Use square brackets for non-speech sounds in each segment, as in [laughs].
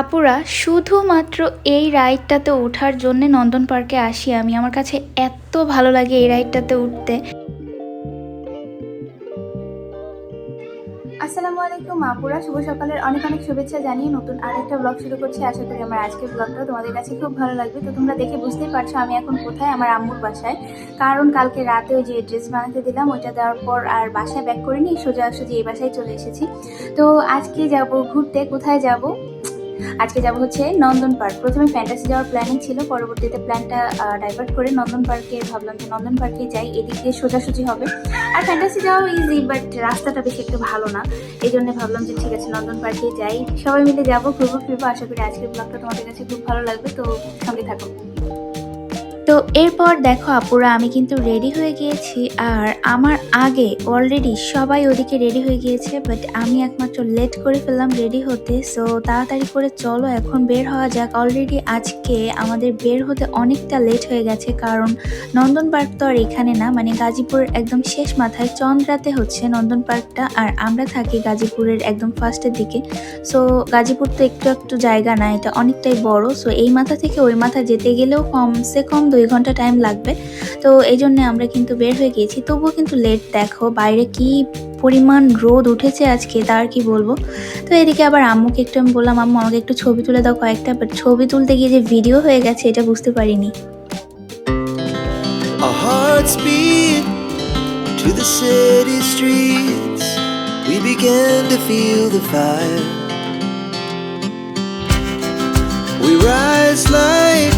আপুরা, শুধুমাত্র এই রাইডটাতে ওঠার জন্য নন্দন পার্কে আসি আমি। আমার কাছে এত ভালো লাগে এই রাইডটাতে উঠতে। আসসালামু আলাইকুম আপুরা, শুভ সকালের অনেক অনেক শুভেচ্ছা জানিয়ে নতুন আরেকটা ব্লগ শুরু করছি। আশা করি আমার আজকের ব্লগটা তোমাদের কাছে খুব ভালো লাগবে। তো তোমরা দেখে বুঝতেই পারছ আমি এখন কোথায়, আমার আম্মুর বাসায়। কারণ কালকে রাতে ওই যে ড্রেস বানাতে দিলাম, ওইটা দেওয়ার পর আর বাসায় ব্যাক করিনি, সোজা সোজা এই বাসায় চলে এসেছি। তো আজকে যাব ঘুরতে, কোথায় যাব? আজকে যাব হচ্ছে নন্দন পার্ক। প্রথমে ফ্যান্টাসি যাওয়ার প্ল্যানিং ছিল, পরবর্তীতে প্ল্যানটা ডাইভার্ট করে নন্দন পার্কে ভাবলাম যে নন্দন পার্কে যাই, এদিক দিয়ে সোজাসুজি হবে। আর ফ্যান্টাসি যাওয়া ইজি বাট রাস্তাটা বেশি একটু ভালো না। এই জন্য ভাবলাম যে ঠিক আছে, নন্দন পার্কে যাই। সবাই মিলে যাব, ঘুরবো, ফিরবো। আশা করি আজকের ব্লগটা তোমাদের কাছে খুব ভালো লাগবে, তো সঙ্গে থাকো। তো এরপর দেখো আপুরা, আমি কিন্তু রেডি হয়ে গিয়েছি আর আমার আগে অলরেডি সবাই ওদিকে রেডি হয়ে গিয়েছে বাট আমি একমাত্র লেট করে ফেললাম রেডি হতে। সো তাড়াতাড়ি করে চলো, এখন বের হওয়া যাক। অলরেডি আজকে আমাদের বের হতে অনেকটা লেট হয়ে গেছে, কারণ নন্দন পার্ক তো আর এখানে না মানে গাজীপুর একদম শেষ মাথায় চন্দ্রাতে হচ্ছে নন্দন পার্কটা আর আমরা থাকি গাজীপুরের একদম ফার্স্টের দিকে। সো গাজীপুর তো একটু একটু জায়গা না, এটা অনেকটাই বড়। সো এই মাথা থেকে ওই মাথা যেতে গেলেও কমসে কম দুই ঘণ্টা টাইম লাগবে। তো এই জন্য আমরা কিন্তু বের হয়ে গিয়েছি। তবুও কিন্তু লেট দেখো, বাইরে কি পরিমাণ রোদ উঠেছে আজকে, তার কি বলব? তো এদিকে আবার আম্মুকে একটু আমি বললাম, আম্মু, আমাকে একটু ছবি তুলে দাও কয়েকটা। বাট ছবি তুলতে গিয়ে যে ভিডিও হয়ে গেছে, এটা বুঝতে পারিনি। To the city streets. We began to feel the fire. We rise like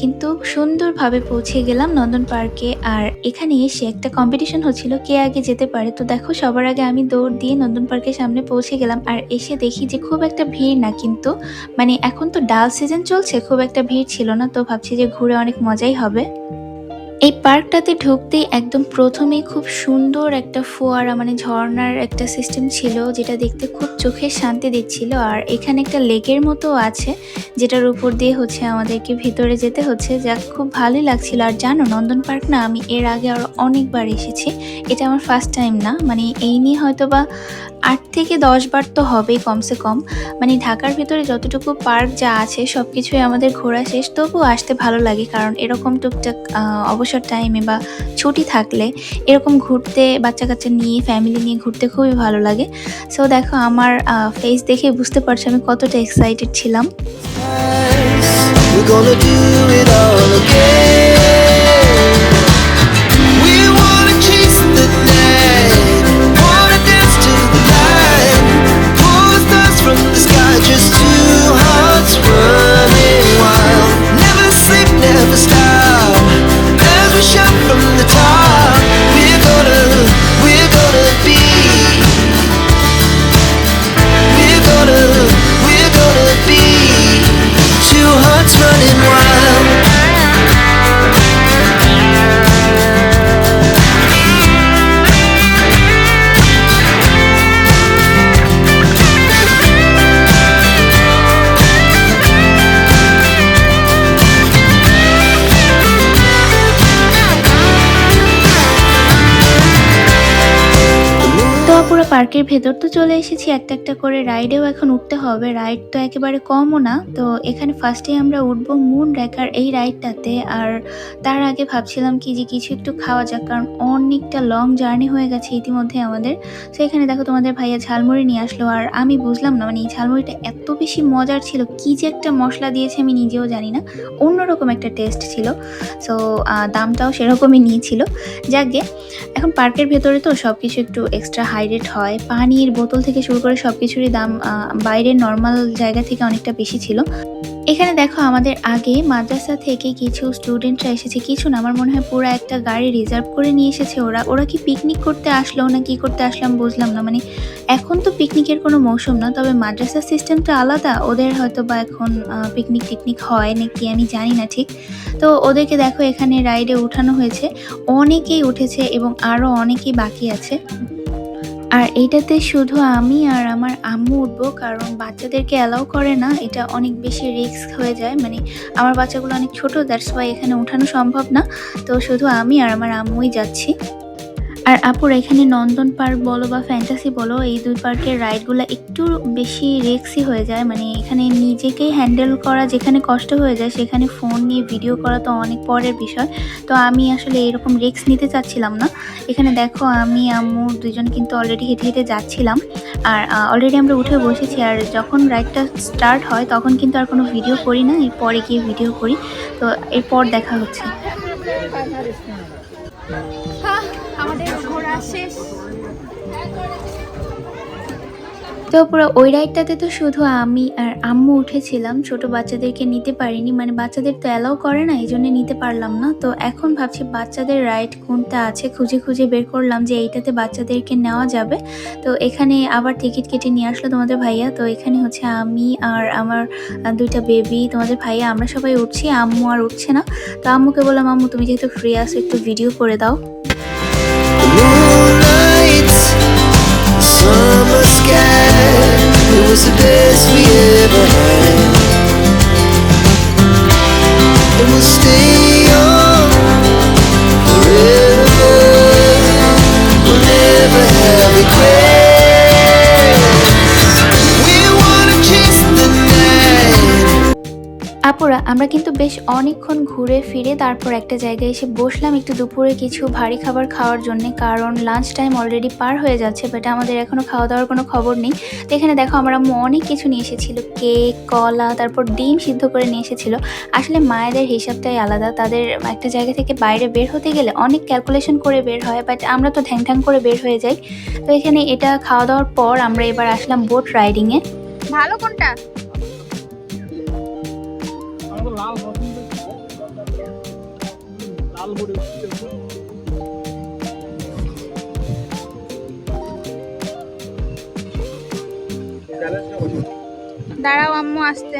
কিন্তু সুন্দরভাবে পৌঁছে গেলাম নন্দন পার্কে। আর এখানে এসে একটা কম্পিটিশন হচ্ছিল কে আগে যেতে পারে। তো দেখো, সবার আগে আমি দৌড় দিয়ে নন্দন পার্কের সামনে পৌঁছে গেলাম। আর এসে দেখি যে খুব একটা ভিড় না কিন্তু। মানে এখন তো ডাল সিজন চলছে, খুব একটা ভিড় ছিল না। তো ভাবছি যে ঘুরে অনেক মজাই হবে। এই পার্কটাতে ঢুকতেই একদম প্রথমেই খুব সুন্দর একটা ফোয়ারা মানে ঝর্ণার একটা সিস্টেম ছিল, যেটা দেখতে খুব চোখের শান্তি দিচ্ছিল। আর এখানে একটা লেকের মতো আছে, যেটার উপর দিয়ে হচ্ছে আমাদেরকে ভিতরে যেতে হচ্ছে। যা খুব ভালোই লাগছিল। আর জানো, নন্দন পার্ক না, আমি এর আগে আরও অনেকবার এসেছি। এটা আমার ফার্স্ট টাইম না মানে এই নিয়ে হয়তো বা আট থেকে দশ বার তো হবেই কমসে কম। মানে ঢাকার ভিতরে যতটুকু পার্ক যা আছে সব কিছুই আমাদের ঘোরা শেষ। তবুও আসতে ভালো লাগে কারণ এরকম টুকটাক অবসর টাইমে বা ছুটি থাকলে এরকম ঘুরতে বাচ্চা কাচ্চা নিয়ে ফ্যামিলি নিয়ে ঘুরতে খুবই ভালো লাগে। সো দেখো, আমার ফেস দেখে বুঝতে পারছ আমি কতটা এক্সাইটেড ছিলাম। We're gonna do it all again. পার্কের ভেতর তো চলে এসেছি, একটা একটা করে রাইডেও এখন উঠতে হবে। রাইড তো একেবারে কমও না। তো এখানে ফার্স্টে আমরা উঠবো মুন রেকার এই রাইডটাতে। আর তার আগে ভাবছিলাম কি যে কিছু একটু খাওয়া যাক, কারণ অনেকটা লং জার্নি হয়ে গেছে ইতিমধ্যে আমাদের। তো এখানে দেখো তোমাদের ভাইয়া ঝালমুড়ি নিয়ে আসলো। আর আমি বুঝলাম না মানে এই ঝালমুড়িটা এত বেশি মজার ছিল, কি যে একটা মশলা দিয়েছে আমি নিজেও জানি না। অন্যরকম একটা টেস্ট ছিল। সো দামটাও সেরকমই নিয়েছিল। যাকে এখন পার্কের ভেতরে তো সব কিছু একটু এক্সট্রা হাই রেট হয়, পানির বোতল থেকে শুরু করে সব কিছুরই দাম বাইরের নর্মাল জায়গা থেকে অনেকটা বেশি ছিল। এখানে দেখো আমাদের আগে মাদ্রাসা থেকে কিছু স্টুডেন্টরা এসেছে, কিছু না, আমার মনে হয় পুরো একটা গাড়ি রিজার্ভ করে নিয়ে এসেছে ওরা। ওরা কি পিকনিক করতে আসলো না কি করতে আসলাম বুঝলাম না মানে এখন তো পিকনিকের কোনো মৌসুম না, তবে মাদ্রাসার সিস্টেমটা আলাদা। ওদের হয়তো বা এখন পিকনিক টিকনিক হয় নাকি আমি জানি না ঠিক। তো ওদেরকে দেখো এখানে রাইডে উঠানো হয়েছে। অনেকেই উঠেছে এবং আরও অনেকেই বাকি আছে। আর এটাতে শুধু আমি আর আমার আম্মু উঠবো, কারণ বাচ্চাদেরকে অ্যালাউ করে না। এটা অনেক বেশি রিস্ক হয়ে যায়। মানে আমার বাচ্চাগুলো অনেক ছোট দ্যাটস ওয়াই এখানে উঠানো সম্ভব না। তো শুধু আমি আর আমার আম্মুই যাচ্ছি। আর আপুর এখানে নন্দন পার্ক বলো বা ফ্যান্টাসি বলো, এই দুই পার্কের রাইডগুলো একটু বেশি রিক্সি হয়ে যায়। মানে এখানে নিজেকেই হ্যান্ডেল করা যেখানে কষ্ট হয়ে যায়, সেখানে ফোন নিয়ে ভিডিও করা তো অনেক পরের বিষয়। তো আমি আসলে এরকম রিস্ক নিতে চাচ্ছিলাম না। এখানে দেখো, আমি, আম্মু দুজন কিন্তু অলরেডি হেঁটে হেঁটে যাচ্ছিলাম। আর অলরেডি আমরা উঠে বসেছি। আর যখন রাইডটা স্টার্ট হয়, তখন কিন্তু আর কোনো ভিডিও করি না। এর পরে গিয়ে ভিডিও করি। তো এরপর দেখা হচ্ছে। তো পুরো ওই রাইডটাতে তো শুধু আমি আর আম্মু উঠেছিলাম, ছোট বাচ্চাদেরকে নিতে পারিনি। মানে বাচ্চাদের তো অ্যালাউ করে না, এই জন্য নিতে পারলাম না। তো এখন ভাবছি বাচ্চাদের রাইড কোনটা আছে খুঁজে খুঁজে বের করলাম যে এইটাতে বাচ্চাদেরকে নেওয়া যাবে। তো এখানে আবার টিকিট কেটে নিয়ে আসলো তোমাদের ভাইয়া। তো এখানে হচ্ছে আমি আর আমার দুইটা বেবি তোমাদের ভাইয়া, আমরা সবাই উঠছি, আম্মু আর উঠছে না। তো আম্মুকে বললাম, আম্মু, তুমি যেহেতু ফ্রি আছো, একটু ভিডিও করে দাও। Moonlight, summer sky, it was the best we আমরা কিন্তু বেশ অনেকক্ষণ ঘুরে ফিরে তারপর একটা জায়গায় এসে বসলাম একটু দুপুরে কিছু ভারী খাবার খাওয়ার জন্য, কারণ লাঞ্চ টাইম অলরেডি পার হয়ে যাচ্ছে বাট আমাদের এখনও খাওয়া দাওয়ার কোনো খবর নেই। তো এখানে দেখো আমার আম্মু অনেক কিছু নিয়ে এসেছিল কেক কলা, তারপর ডিম সিদ্ধ করে নিয়ে এসেছিল। আসলে মায়েদের হিসাবটাই আলাদা, তাদের একটা জায়গা থেকে বাইরে বের হতে গেলে অনেক ক্যালকুলেশন করে বের হয় বাট আমরা তো ঠ্যাং ঠ্যাং করে বের হয়ে যাই। তো এখানে এটা খাওয়া দাওয়ার পর আমরা এবার আসলাম বোট রাইডিংয়ে ভালো কোনটা? লাল পছন্দ লাল বড়ি দাঁড়াও আম্মু আসতে।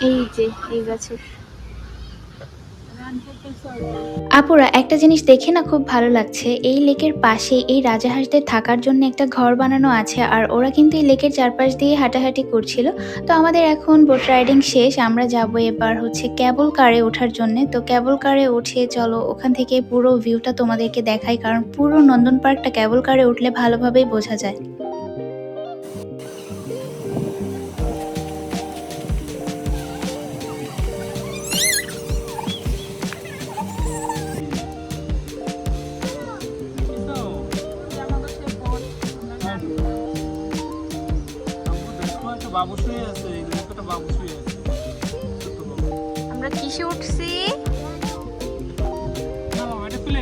এই যে এই গাছের। আপুরা, একটা জিনিস দেখে না খুব ভালো লাগছে। এই লেকের পাশে এই রাজাহাঁসদের থাকার জন্য একটা ঘর বানানো আছে, আর ওরা কিন্তু এই লেকের চারপাশ দিয়ে হাঁটাহাঁটি করছিল। তো আমাদের এখন বোট রাইডিং শেষ, আমরা যাব এবার হচ্ছে ক্যাবল কারে ওঠার জন্য। তো ক্যাবল কারে উঠে চলো, ওখান থেকে পুরো ভিউটা তোমাদেরকে দেখাই, কারণ পুরো নন্দন পার্কটা ক্যাবল কারে উঠলে ভালোভাবেই বোঝা যায়। The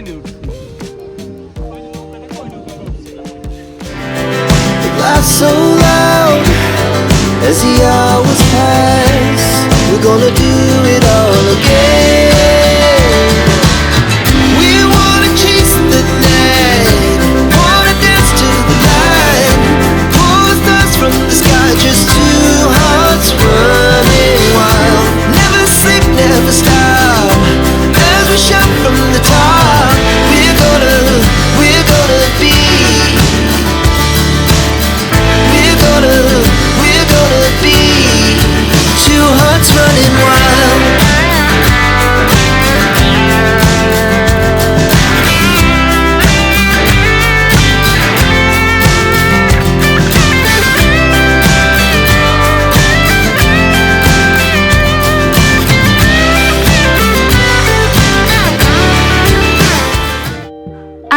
laugh so loud as the hours pass. We're gonna do it all again.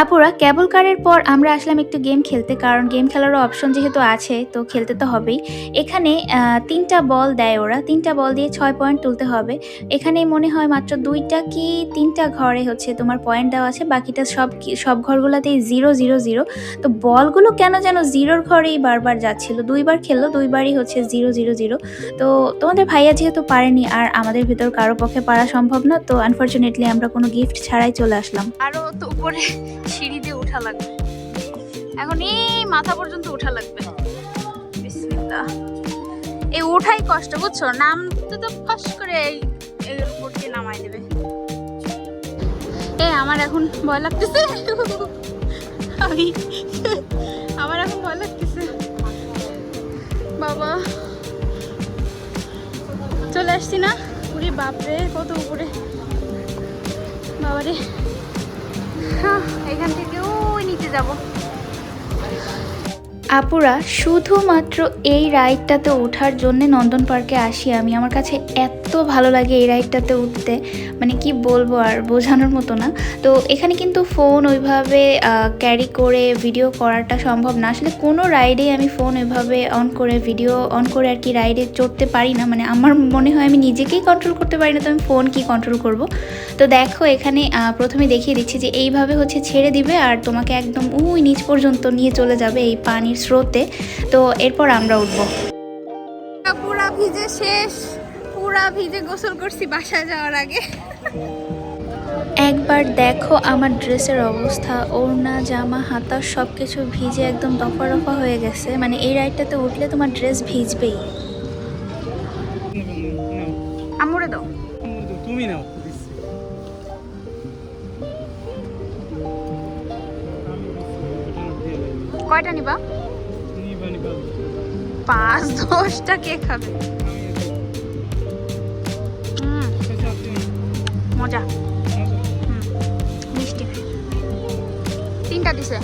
আপুরা, কেবল কারের পর আমরা আসলাম একটু গেম খেলতে, কারণ গেম খেলারও অপশন যেহেতু আছে, তো খেলতে তো হবেই। এখানে তিনটা বল দেয় ওরা। তিনটা বল দিয়ে ছয় পয়েন্ট তুলতে হবে। এখানে মনে হয় মাত্র দুইটা কি তিনটা ঘরে হচ্ছে তোমার পয়েন্ট দেওয়া আছে, বাকিটা সব সব ঘরগুলোতেই জিরো জিরো জিরো। তো বলগুলো কেন যেন জিরোর ঘরেই বারবার যাচ্ছিল। দুইবার খেললো, দুইবারই হচ্ছে জিরো জিরো জিরো। তো তোমাদের ভাইয়া যেহেতু পারেনি, আর আমাদের ভিতর কারও পক্ষে পারা সম্ভব না, তো আনফর্চুনেটলি আমরা কোনো গিফট ছাড়াই চলে আসলাম। আরও তো উপরে সিঁড়ি দিয়ে ওঠা লাগবে। এখন এই মাথা পর্যন্ত ওঠা লাগবে। এই ওঠাই কষ্ট, বুঝছ? নামতে তো ফস করে এই উপর দিয়ে নামাই দেবে। এ, আমার এখন ভয় লাগতেছে। আমি, আমার এখন ভয় লাগতেছে। বাবা। চলে আসছি না? পুরি বাপরে, কত উপরে। বাবারে। এখান থেকে ওই নিচে যাব। আপুরা, শুধুমাত্র এই রাইডটাতে ওঠার জন্য নন্দন পার্কে আসি আমি। আমার কাছে এত ভালো লাগে এই রাইডটাতে উঠতে। মানে কি বলব আর, বোঝানোর মতো না। তো এখানে কিন্তু ফোন ওইভাবে ক্যারি করে ভিডিও করাটা সম্ভব না। আসলে কোনো রাইডে আমি ফোন ওইভাবে অন করে ভিডিও অন করে আর কি রাইডে চড়তে পারি না। মানে আমার মনে হয় আমি নিজেকেই কন্ট্রোল করতে পারি না, তো আমি ফোন কি কন্ট্রোল করব? তো দেখো এখানে প্রথমে দেখিয়ে দিচ্ছি যে এইভাবে হচ্ছে ছেড়ে দিবে আর তোমাকে একদম উই নিচ পর্যন্ত নিয়ে চলে যাবে এই পানির স্রোতে তো এরপর আমরা উঠবো। পুরা ভিজে শেষ। পুরা ভিজে গোসল করছি বাসায় যাওয়ার আগে। একবার দেখো আমার ড্রেসের অবস্থা ওড়না জামা হাতা সব কিছু ভিজে একদম দফা রফা হয়ে গেছে। মানে এই রাইডটাতে উঠলে তোমার ড্রেস ভিজবেই। আমরে দাও। তুমি নাও। কয়টা নিবা। পাঁচ দশটা কে খাবে? মজা। মিষ্টি। তিনটা দিছে।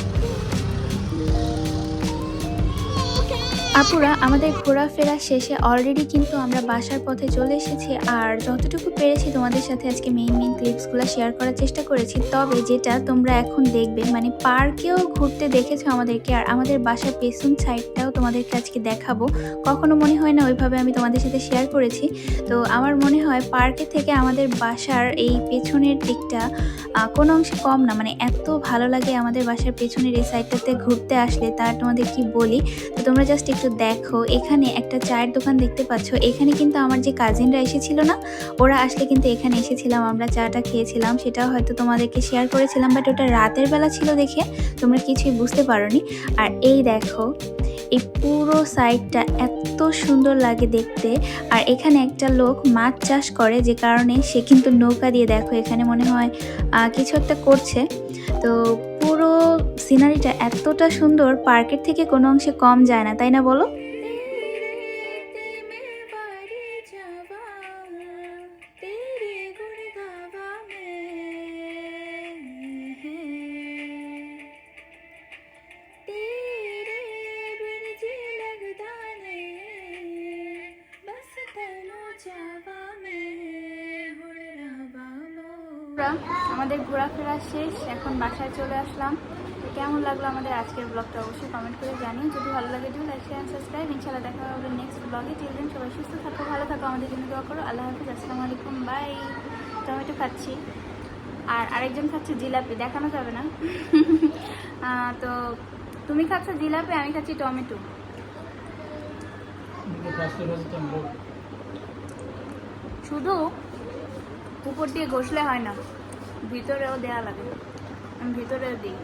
আপুরা, আমাদের ঘোরাফেরা শেষে অলরেডি কিন্তু আমরা বাসার পথে চলে এসেছি আর যতটুকু পেরেছি তোমাদের সাথে আজকে মেইন মেইন ক্লিপসগুলো শেয়ার করার চেষ্টা করেছি। তবে যেটা তোমরা এখন দেখবে মানে পার্কেও ঘুরতে দেখেছ আমাদেরকে আর আমাদের বাসার পেছন সাইডটাও তোমাদেরকে আজকে দেখাবো। কখনো মনে হয় না ওইভাবে আমি তোমাদের সাথে শেয়ার করেছি। তো আমার মনে হয় পার্কে থেকে আমাদের বাসার এই পেছনের দিকটা কোনো অংশে কম না মানে এত ভালো লাগে আমাদের বাসার পেছনের এই সাইডটাতে ঘুরতে আসলে তার তোমাদের কি বলি? তো তোমরা জাস্ট একটু দেখো, এখানে একটা চায়ের দোকান দেখতে পাচ্ছ। এখানে কিন্তু আমার যে কাজিনরা এসেছিল না, ওরা আসলে কিন্তু এখানে এসেছিলাম। আমরা চাটা খেয়েছিলাম, সেটাও হয়তো তোমাদেরকে শেয়ার করেছিলাম বাট ওটা রাতের বেলা ছিল দেখে তোমরা কিছুই বুঝতে পারোনি। আর এই দেখো, এই পুরো সাইডটা এত সুন্দর লাগে দেখতে। আর এখানে একটা লোক মাছ চাষ করে, যে কারণে সে কিন্তু নৌকা দিয়ে, দেখো এখানে মনে হয় কিছু একটা করছে। তো পুরো সিনারিটা এতটা সুন্দর পার্কের থেকে কোনো অংশে কম যায় না তাই না বলো? বন্ধুরা, আমাদের ঘোরাফেরা শেষ। এখন বাসায় চলে আসলাম। তো কেমন লাগল আমাদের আজকের ব্লগটা অবশ্যই কমেন্ট করে জানিও। যদি ভালো লাগে দিও লাইক শেয়ার সাবস্ক্রাইব ইনশাআল্লাহ দেখা হবে নেক্সট ব্লগে চিলড্রেন সবাই সুস্থ থাকো ভালো থাকো। আমাদের জন্য দোয়া করো। আল্লাহ হাফিজ। আসসালামু আলাইকুম। বাই টমেটো খাচ্ছি। আর আরেকজন খাচ্ছে জিলাপি। দেখানো যাবে না। [laughs] তো তুমি খাচ্ছ জিলাপি আমি খাচ্ছি টমেটো। শুধু উপর দিয়ে ঘষলে হয় না। ভিতরেও দেওয়া লাগে। আমি ভিতরেও দিই।